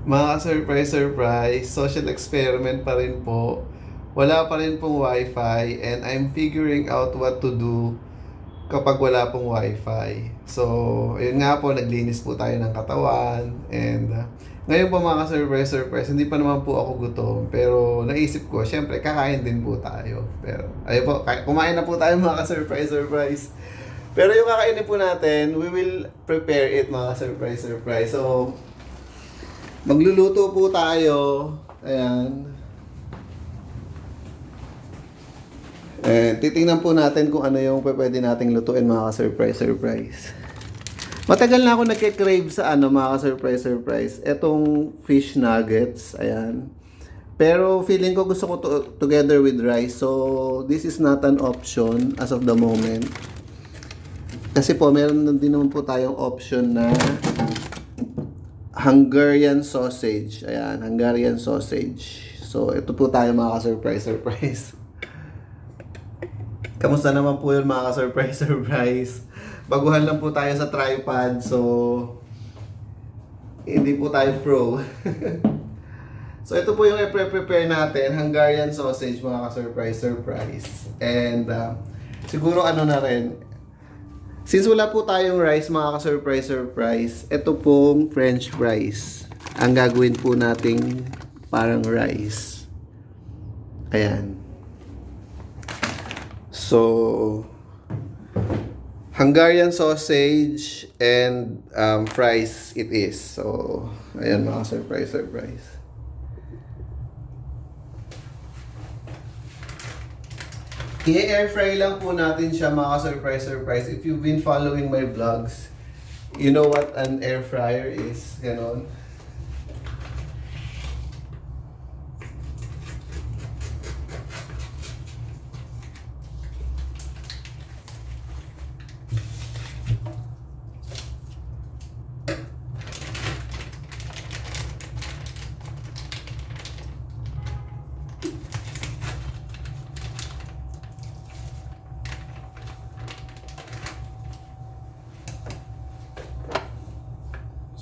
Mga surprise surprise, social experiment pa rin po. Wala pa rin pong wifi and I'm figuring out what to do kapag wala pong wifi. So, yun nga po, naglinis po tayo ng katawan and uh, ngayon po mga surprise surprise, hindi pa naman po ako gutom pero naisip ko, syempre kakain din po tayo. Pero ayun po, kumain na po tayo mga surprise surprise. Pero yung kakainin po natin, we will prepare it mga surprise surprise. So, Magluluto po tayo. Ayan. Eh, titingnan po natin kung ano yung pwede nating lutuin mga ka-surprise surprise. Matagal na ako nagke-crave sa ano mga ka-surprise surprise. Etong fish nuggets, ayan. Pero feeling ko gusto ko to together with rice. So, this is not an option as of the moment. Kasi po, meron din naman po tayong option na Hungarian sausage. Ayan, Hungarian sausage. So, ito po tayo mga ka-surprise, surprise. Kamusta naman po yun mga ka-surprise, surprise? Baguhan lang po tayo sa tripod, so hindi po tayo pro. so, ito po yung i-prepare natin, Hungarian sausage mga ka-surprise, surprise. And, uh, siguro ano na rin, Since wala po tayong rice, mga ka-surprise, surprise, ito pong french fries. Ang gagawin po nating parang rice. Ayan. So, Hungarian sausage and um, fries it is. So, ayan mga surprise, surprise. I-air fry lang po natin siya mga surprise surprise. If you've been following my vlogs, you know what an air fryer is. Ganon.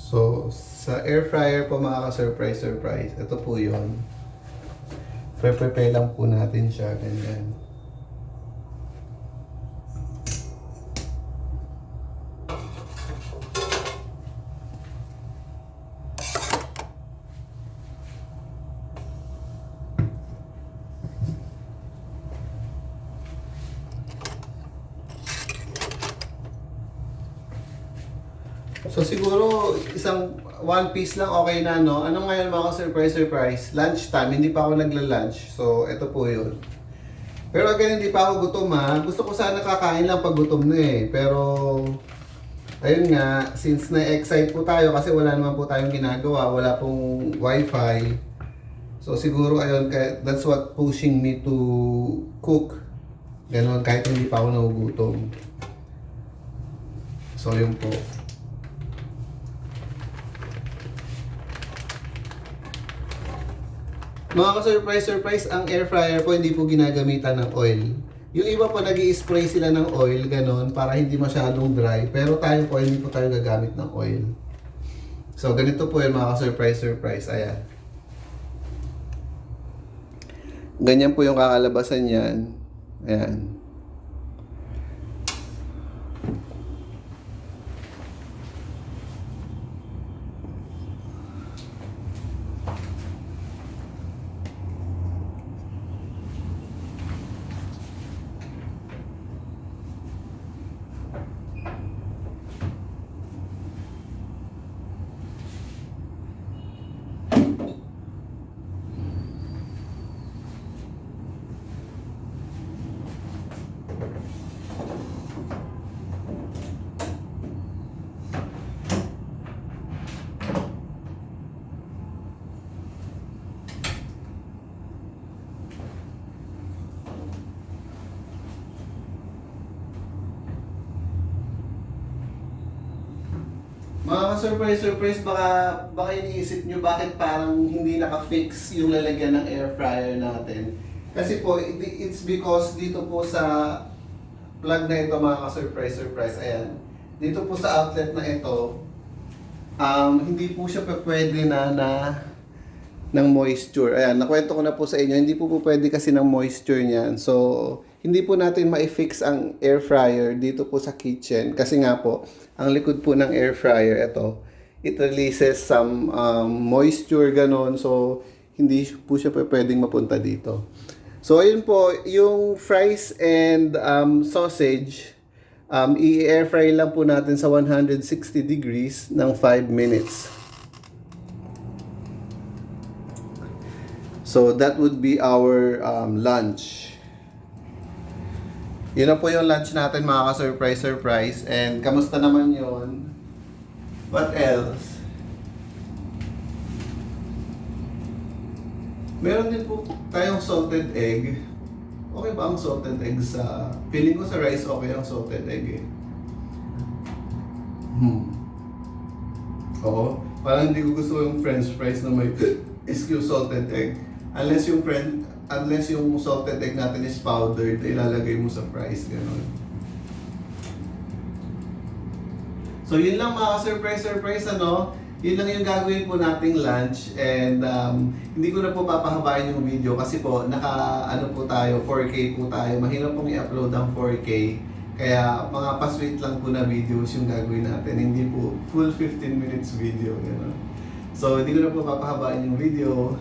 So, sa air fryer po mga ka-surprise surprise, ito po yun. Pre-prepare lang po natin siya, ganyan. So siguro isang one piece lang okay na no. Ano ngayon mga surprise surprise? Lunch time, hindi pa ako nagla-lunch. So ito po 'yun. Pero again, hindi pa ako gutom ha. Gusto ko sana kakain lang pag gutom na eh. Pero ayun nga, since na-excite po tayo kasi wala naman po tayong ginagawa, wala pong wifi. So siguro ayun, that's what pushing me to cook. Ganon, kahit hindi pa ako nagugutom. So yun po. Mga ka-surprise, surprise, ang air fryer po hindi po ginagamitan ng oil. Yung iba po nag spray sila ng oil, ganon, para hindi masyadong dry. Pero tayo po, hindi po tayo gagamit ng oil. So, ganito po yung mga ka-surprise, surprise. Ayan. Ganyan po yung kakalabasan niyan. Ayan. Mga ka-surprise, surprise, baka, baka iniisip nyo bakit parang hindi naka-fix yung lalagyan ng air fryer natin. Kasi po, it- it's because dito po sa plug na ito mga ka-surprise, surprise, ayan. Dito po sa outlet na ito, um, hindi po siya pwede na na ng moisture. Ayan, nakwento ko na po sa inyo, hindi po po pwede kasi ng moisture niyan. So, hindi po natin ma-fix ang air fryer dito po sa kitchen. Kasi nga po, ang likod po ng air fryer, ito, it releases some um, moisture, ganon. So, hindi po siya pwedeng mapunta dito. So, ayun po, yung fries and um, sausage, um, i-air fry lang po natin sa 160 degrees ng 5 minutes. So that would be our um, lunch. Yun na po yung lunch natin mga ka-surprise surprise. And kamusta naman yon? What else? Meron din po tayong salted egg. Okay ba ang salted egg sa... Feeling ko sa rice okay ang salted egg eh. Hmm. Oo. Parang hindi ko gusto yung french fries na may SQ salted egg. Unless yung friend, unless yung salted egg natin is powdered, ilalagay mo sa fries, gano'n. So yun lang mga surprise surprise ano. Yun lang yung gagawin po nating lunch and um, hindi ko na po papahabain yung video kasi po naka ano po tayo 4K po tayo. Mahirap pong i-upload ang 4K. Kaya mga pa-sweet lang po na videos yung gagawin natin. Hindi po full 15 minutes video. Gano'n. So hindi ko na po papahabain yung video.